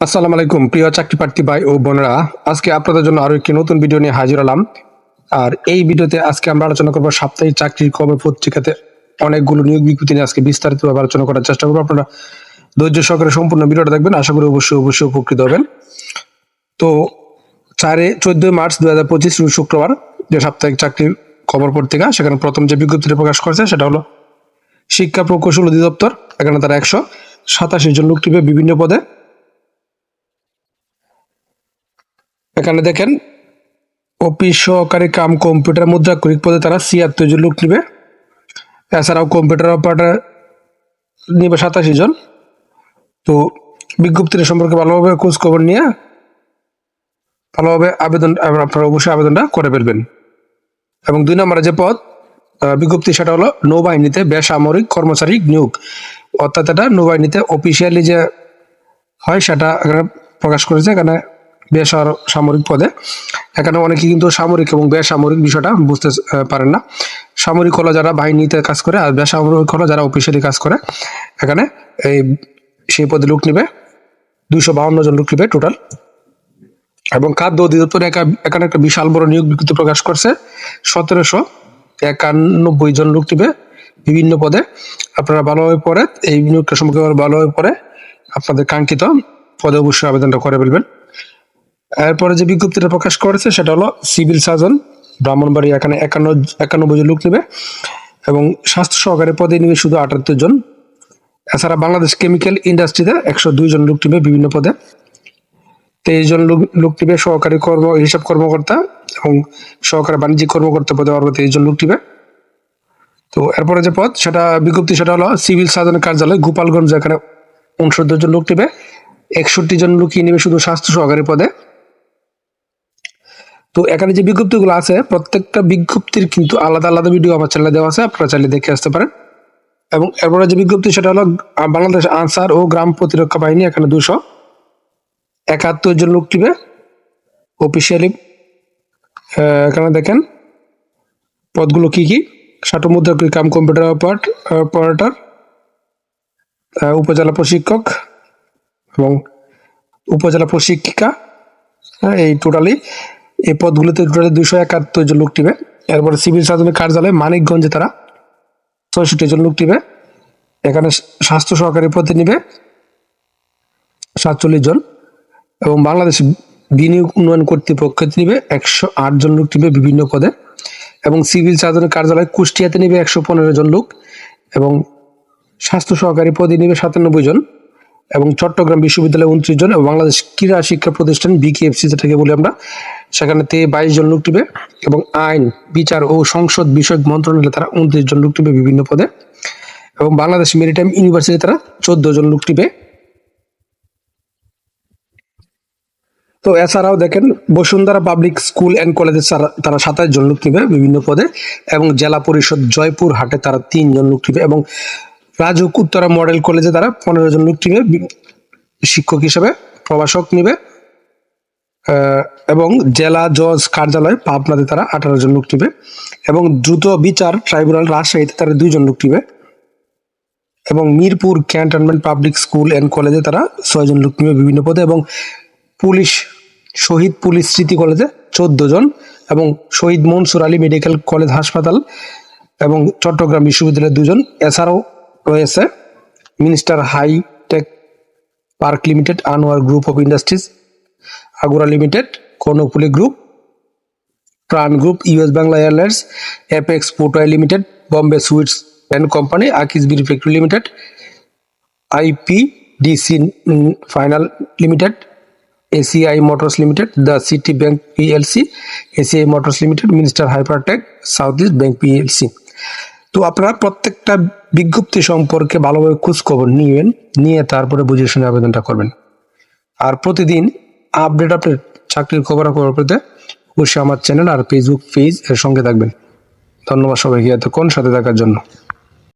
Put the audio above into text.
আসসালামু আলাইকুম, প্রিয় চাকরি প্রার্থী ভাই ও বোনেরা। আজকে আপনাদের জন্য আরও একটি নতুন ভিডিও নিয়ে হাজির হলাম। আর এই ভিডিওতে আজকে আমরা আলোচনা করব সাপ্তাহিক চাকরির খবর পত্রিকাতে অনেকগুলো নিয়োগ বিজ্ঞপ্তি নিয়ে আজকে বিস্তারিতভাবে আলোচনা করার চেষ্টা করব। আপনারা ধৈর্য সহকারে সম্পূর্ণ ভিডিওটা দেখবেন, আশা করি অবশ্যই অবশ্যই উপকৃত হবেন। তো চারে চোদ্দই মার্চ দুই হাজার পঁচিশ শুক্রবার, যে সাপ্তাহিক চাকরির খবর পত্রিকা, সেখানে প্রথম যে বিজ্ঞপ্তিটা প্রকাশ করেছে সেটা হলো শিক্ষা প্রকৌশল অধিদপ্তর, এখানে তারা একশো সাতাশি জন লোক টিপে বিভিন্ন পদে এখানে দেখেন অফিস সহকারী কাম কম্পিউটার মুদ্রা করিক পদে তারা ছিয়াত্তর জন লোক নিবে। এছাড়াও কম্পিউটার অপারেটর নিবে সাতাশি জন। তো বিজ্ঞপ্তিটা সম্পর্কে ভালোভাবে খোঁজ খবর নিয়ে ভালোভাবে আবেদন আপনারা অবশ্যই আবেদনটা করে ফেলবেন। এবং দুই নম্বরে যে পদ বিজ্ঞপ্তি সেটা হলো নৌবাহিনীতে বেসামরিক কর্মচারী নিয়োগ। অর্থাৎ এটা নৌবাহিনীতে অফিসিয়ালি যে হয়, সেটা এখানে প্রকাশ করেছে। এখানে বেসার সামরিক পদে। এখানে অনেকে কিন্তু সামরিক এবং বেসামরিক বিষয়টা বুঝতে পারেন না। সামরিক হলো যারা বাহিনীতে কাজ করে আর বেসামরিক হলো যারা অফিসিয়ালি কাজ করে। এখানে এই, সেই পদে লোক নিবে। দুইশো বাউন্ন জন লোক নিবে টোটাল। এবং খাদ্য অধিদপ্তর এখানে একটা বিশাল বড় নিয়োগ বিজ্ঞপ্তি প্রকাশ করছে। সতেরোশো একানব্বই জন লোক নিবে বিভিন্ন পদে। আপনারা ভালোভাবে পড়ে, এই নিয়োগটা সম্পর্কে ভালোভাবে পড়ে। আপনাদের কাঙ্ক্ষিত পদে অবশ্যই আবেদনটা করে ফেলবেন। এরপরে যে বিজ্ঞপ্তিটা প্রকাশ করেছে সেটা হলো সিভিল সার্জন ব্রাহ্মণবাড়ি এখানে একান্ন একানব্বই জন লোক নেবে এবং স্বাস্থ্য সহকারী পদে নিবে শুধু আটাত্তর জন। এছাড়া বাংলাদেশ কেমিক্যাল ইন্ডাস্ট্রিতে একশো দুই জন লোক নেবে বিভিন্ন পদে। তেইশ জন লোক লোক নিবে সহকারী কর্ম, হিসাব কর্মকর্তা এবং সহকারী বাণিজ্যিক কর্মকর্তা পদে আরও তেইশ জন লোক নিবে। তো এরপরে যে পদ, সেটা বিজ্ঞপ্তি সেটা হলো সিভিল সার্জনের কার্যালয় গোপালগঞ্জ এখানে উনসত্তর জন লোক নেবে। একষট্টি জন লোকই নেবে শুধু স্বাস্থ্য সহকারী পদে। তো এখানে যে বিজ্ঞপ্তিগুলো আছে প্রত্যেকটা বিজ্ঞপ্তির কিন্তু আলাদা আলাদা ভিডিও আমার চ্যানেলে দেওয়া আছে আপনারা চাইলে দেখে আসতে পারেন। এবং এরপরে যে বিজ্ঞপ্তি সেটা হলো বাংলাদেশ আনসার ও গ্রাম প্রতিরক্ষা বাহিনী এখানে দুশো একাত্তর জন লোক টিবে অফিসিয়ালি এখানে দেখেন পদগুলো কি কি? ষাটো মুদ্রা কাম কম্পিউটার অপারেটর উপজেলা প্রশিক্ষক এবং উপজেলা প্রশিক্ষিকা হ্যাঁ, এই টোটালি এই পদগুলোতে টোটালি দুশো একাত্তর জন লোক টিবে এরপর সিভিল সার্জনের কার্যালয় মানিকগঞ্জে তারা ছয়ষট্টি জন লোক টিবে এখানে স্বাস্থ্য সহকারী পদে নিবে সাতচল্লিশ জন। এবং বাংলাদেশ বিনিয়োগ উন্নয়ন কর্তৃপক্ষ নিবে একশো আট জন লোক নিবে বিভিন্ন পদে। এবং সিভিল সার্জনের কার্যালয় কুষ্টিয়াতে নিবে একশো পনেরো জন লোক। এবং স্বাস্থ্য সহকারী পদে নিবে সাতানব্বই জন। এবং চট্টগ্রাম বিশ্ববিদ্যালয়ে উনত্রিশ জন। এবং বাংলাদেশ ক্রীড়া শিক্ষা প্রতিষ্ঠান বিকেএফসি যেটাকে বলি আমরা সেখানে তে বাইশ জন লোক টিবে এবং আইন, বিচার ও সংসদ বিষয়ক মন্ত্রণালয়ে তারা উনত্রিশ জন লোক টিবে বিভিন্ন পদে। এবং বাংলাদেশ মেরিটাইম ইউনিভার্সিটি তারা চোদ্দ জন লোক টিবে তো এছাড়াও দেখেন, বসুন্ধরা পাবলিক স্কুল অ্যান্ড কলেজে তারা- সাতাশ জন লোক নিবে বিভিন্ন পদে এবং জেলা পরিষদ জয়পুর হাটে তারা তিনজন লোক নিবে এবং রাজুক উত্তরা মডেল কলেজে তারা পনেরো জন লোক নিবে শিক্ষক হিসেবে প্রভাষক নিবে। এবং জেলা, জজ, কার্যালয়, পাবনাতে তারা আঠারো জন লোক নিবে এবং দ্রুত বিচার ট্রাইব্যুনাল রাজশাহীতে তারা দুইজন লোক নিবে এবং Mirpur cantonment public school and কলেজে তারা ছয়জন লোক নিবে বিভিন্ন পদে এবং পুলিশ, শহীদ পুলিশ স্মৃতি কলেজে চোদ্দ জন এবং শহীদ মনসুর আলী মেডিকেল কলেজ হাসপাতাল এবং চট্টগ্রাম বিশ্ববিদ্যালয়ের দুজন। এছাড়াও রয়েছে minister hitech park limited, Anwar group of industries Agora limited Karnaphuli group Pran group US Bangla airlines apex পোর্টওয়াই limited Bombay sweets and company Akij bidi factory limited IP IPDC final limited ACI motors limited the city bank PLC ACI motors limited minister hypertech south east bank PLC তো আপনারা প্রত্যেকটা বিজ্ঞপ্তি সম্পর্কে ভালোভাবে খোঁজ খবর নিবেন নিয়ে তারপরে বুঝে শুনে আবেদনটা করবেন। আর প্রতিদিন আপডেট আপডেট চাকরির খবর খবর পেতে অবশ্যই আমার চ্যানেল আর ফেসবুক পেজ এর সঙ্গে থাকবেন। ধন্যবাদ সবাইকে এতক্ষণ সাথে থাকার জন্য।